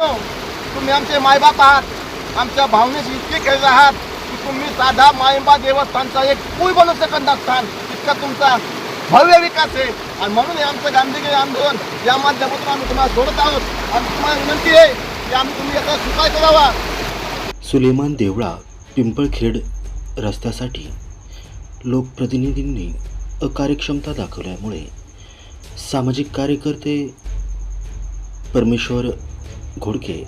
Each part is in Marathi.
तुम्ही आमचे मायबाप आहात आमच्या भावनेशी इतके खेळ आहात की तुम्ही साधा मायबा देवस्थानचा एक पूल बनू शकत नसतान इतका तुमचा भव्य विकास आहे. आणि म्हणून हे आमचं गांधीगिरी आंदोलन या माध्यमातून आम्ही तुम्हाला सोडत आहोत. आणि तुम्हाला विनंती आहे की आम्ही तुम्ही याचा स्वीकार करावा. सुलेमान देवळा पिंपळखेड रस्त्यासाठी लोकप्रतिनिधींनी अकार्यक्षमता दाखवल्यामुळे सामाजिक कार्यकर्ते परमेश्वर घोडके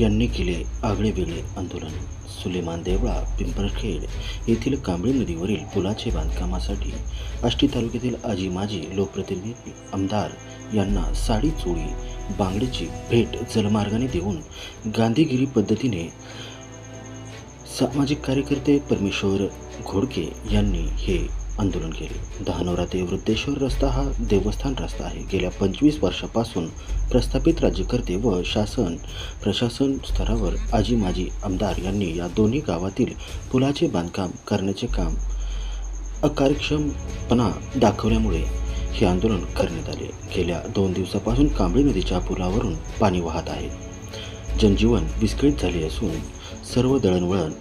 यांनी केले आगळे वेगळे आंदोलन. सुलेमान देवळा पिंपळखेड येथील कांबळी नदीवरील पुलाचे बांधकामासाठी आष्टी तालुक्यातील आजी माजी लोकप्रतिनिधी आमदार यांना साडी चोळी बांगड्याची भेट जलमार्गाने देऊन गांधीगिरी पद्धतीने सामाजिक कार्यकर्ते परमेश्वर घोडके यांनी हे आंदोलन केले. दहानोरा ते वृद्धेश्वर रस्ता हा देवस्थान रस्ता आहे. गेल्या पंचवीस वर्षापासून प्रस्थापित राज्यकर्ते व शासन प्रशासन स्तरावर आजी माजी आमदार यांनी या दोन्ही गावातील पुलाचे बांधकाम करण्याचे काम अकार्यक्षमपणा दाखवल्यामुळे हे आंदोलन करण्यात आले. गेल्या दोन दिवसापासून कांबळी नदीच्या पुलावरून पाणी वाहत आहे. जनजीवन विस्कळीत झाले असून सर्व दळणवळण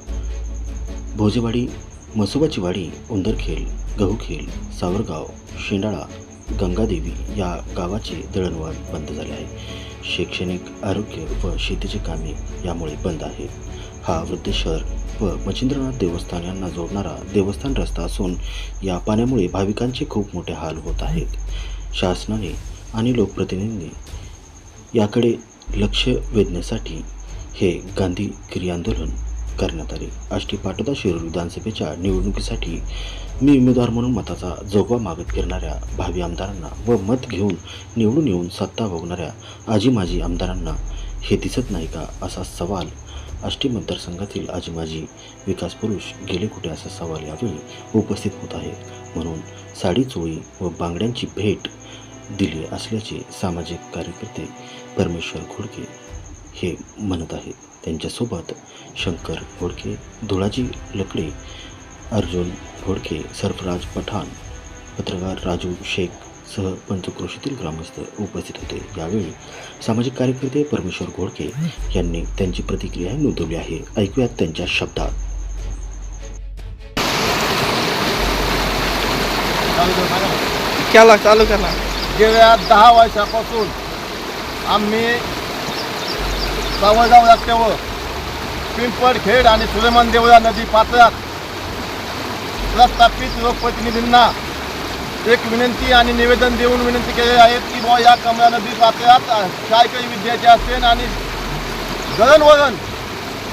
भोजेवाडी म्हसोबाची वाडी उंदरखेल गहूखेल सावरगाव शेंडाळा गंगादेवी या गावाचे दळणवळण बंद झाले आहे. शैक्षणिक आरोग्य व शेतीची कामे यामुळे बंद आहेत. हा वृद्ध शहर व मच्छिंद्रनाथ देवस्थान यांना जोडणारा देवस्थान रस्ता असून या पाण्यामुळे भाविकांचे खूप मोठे हाल होत आहेत. शासनाने आणि लोकप्रतिनिधींनी याकडे लक्ष वेधण्यासाठी हे गांधी आंदोलन करण्यात आले. आष्टी पाटोदा शिरूर विधानसभेच्या निवडणुकीसाठी मी उमेदवार म्हणून मताचा जोगवा मागत फिरणाऱ्या भावी आमदारांना व मत घेऊन निवडून येऊन सत्ता भोगणाऱ्या आजी माजी आमदारांना हे दिसत नाही का असा सवाल आष्टी मतदारसंघातील आजी माजी विकास पुरुष गेले कुठे असा सवाल यावेळी उपस्थित होत आहे. म्हणून साडी चोळी व बांगड्यांची भेट दिली असल्याचे सामाजिक कार्यकर्ते परमेश्वर घोडके हे म्हणत आहेत त्यांच्यासोबत शंकर घोडके धुळाजी लकडे अर्जुन घोडके सरफराज पठाण पत्रकार राजू शेख सह पंचक्रोशीतील ग्रामस्थ उपस्थित होते. यावेळी सामाजिक कार्यकर्ते परमेश्वर घोडके यांनी त्यांची प्रतिक्रिया नोंदवली आहे. ऐकूयात त्यांच्या शब्दात. केला चालू करा गेल्या दहा वर्षापासून आम्ही सावळगाव रस्त्यावर. पिंपळखेड आणि सुलेमान देवळा नदी पात्रात. प्रस्थापित लोकप्रतिनिधींना एक विनंती आणि निवेदन देऊन विनंती केलेली आहे की बुवा या कमला नदी पात्रात शाळकरी विद्यार्थी असेन आणि गळणवळण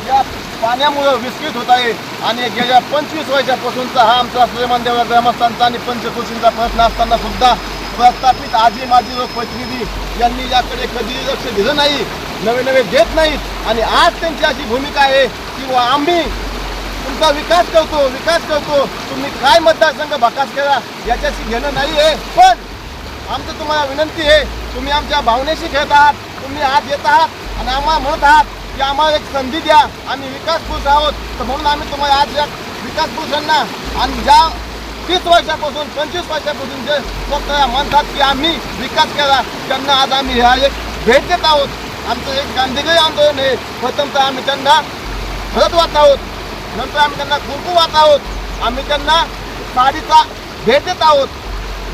या पाण्यामुळं विस्कळीत होत आहे आणि गेल्या पंचवीस वर्षापासूनचा हा आमचा सुलेमान देवळा ग्रामस्थांचा आणि पंचकृषींचा प्रश्न असताना सुद्धा प्रस्थापित आजी माजी लोकप्रतिनिधी यांनी याकडे कधी लक्ष दिलं नाही. नवे नवे देत नाहीत. आणि आज त्यांची अशी भूमिका आहे की बुवा आम्ही तुमचा विकास करतो विकास करतो. तुम्ही काय मतदारसंघ भकास केला याच्याशी घेणं नाही आहे पण आमचं तुम्हाला विनंती आहे तुम्ही आमच्या भावनेशी खेळत आहात तुम्ही आज येत आहात आणि आम्हाला म्हणत आहात की आम्हाला एक संधी द्या. आम्ही विकास पुरुष आहोत. तर म्हणून आम्ही तुम्हाला आज या विकास पुरुषांना आणि ज्या तीस वर्षापासून पंचवीस वर्षापासून जे स्वतः म्हणतात की आम्ही विकास केला त्यांना आज आम्ही ह्या एक भेट देत आहोत. आमचं एक गांधीगिरी आंदोलन आहे. प्रथमतः आम्ही त्यांना हळद वाहत आहोत. नंतर आम्ही त्यांना कुरकू वाहत आहोत. आम्ही त्यांना साडीचा भेट देत आहोत.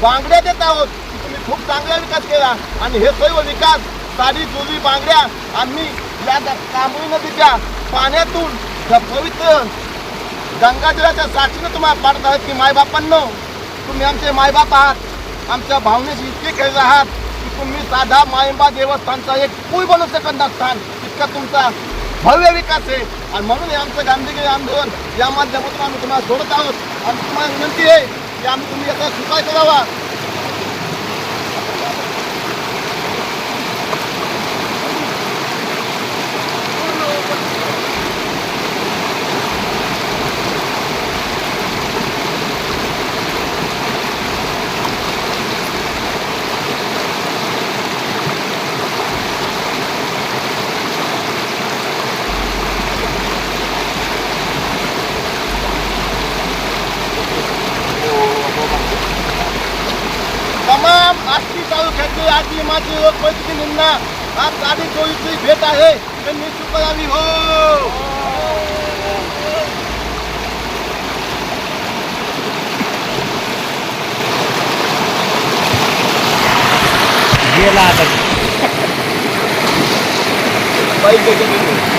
बांगड्या देत आहोत. की तुम्ही खूप चांगला विकास केला. आणि हे सर्व विकास साडी चोरी बांगड्या आम्ही या द- कांबळी नदीच्या पाण्यातून पवित्र गंगाजलाच्या साक्षीनं तुम्हाला पाडत आहात की मायबापांनो तुम्ही आमचे मायबाप आहात. आमच्या भावनेशी इतके खेळत आहात. तुम्ही साधा मायबा देवस्थानचा एक पूल बनू शकत नसतान इतका तुमचा भव्य विकास आहे. आणि म्हणून हे आमचं गांधीगिरी आंदोलन या माध्यमातून आम्ही तुम्हाला सोडत आहोत. आणि तुम्हाला विनंती आहे की आम्ही तुम्ही याचा स्वीकार करावा. तमाम आष्टी तालुक्यातील आजी माजी लोकप्रतिनिधींना हा काळी चोवीसची भेट आहे. त्यांनी स्वीकारावी हो. गेला आता. बाईक